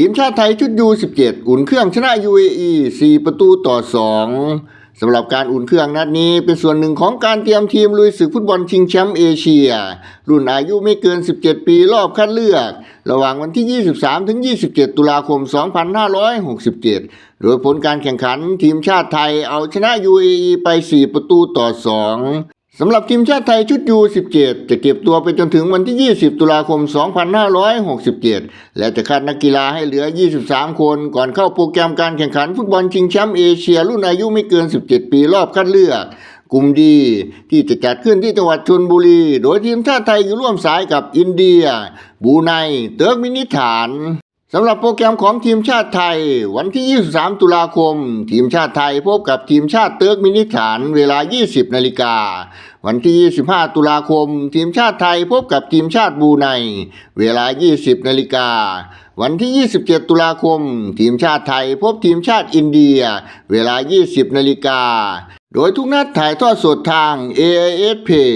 ทีมชาติไทยชุดยู17อุ่นเครื่องชนะ UAE 4 ประตูต่อ 2สำหรับการอุ่นเครื่องนัดนี้เป็นส่วนหนึ่งของการเตรียมทีมลุยศึกฟุตบอลชิงแชมป์เอเชีย รุ่นอายุไม่เกิน 17 ปีรอบคัดเลือก ระหว่างวันที่ 23 ถึง 27 ตุลาคม 2567 โดยผลการแข่งขันทีมชาติไทยเอาชนะ UAE ไป 4 ประตูต่อ 2 สำหรับทีมชาติไทยชุดยู17จะเก็บตัวไปจนถึงวันที่ 20 ตุลาคม 2567 และจะคัดนักกีฬาให้เหลือ 23 คนก่อนเข้าโปรแกรมการแข่งขันฟุตบอลชิงแชมป์เอเชียรุ่นอายุไม่เกิน 17 ปีรอบคัดเลือกกลุ่มดีที่จะจัดขึ้นที่จังหวัดชนบุรี โดยทีมชาติไทยอยู่ร่วมสายกับอินเดีย บูไน เติร์กมินิสถาน สำหรับโปรแกรมของทีมชาติไทย วันที่ 23 ตุลาคม ทีมชาติไทยพบกับทีมชาติเติร์กมินิสถานเวลา 20 นาฬิกา วันที่ 25 ตุลาคม ทีมชาติไทยพบกับทีมชาติบูไนเวลา 20 นาฬิกา วันที่ 27 ตุลาคม ทีมชาติไทยพบทีมชาติอินเดีย เวลา 20 นาฬิกา โดยทุกนัดถ่ายทอดสดทาง AIS Pay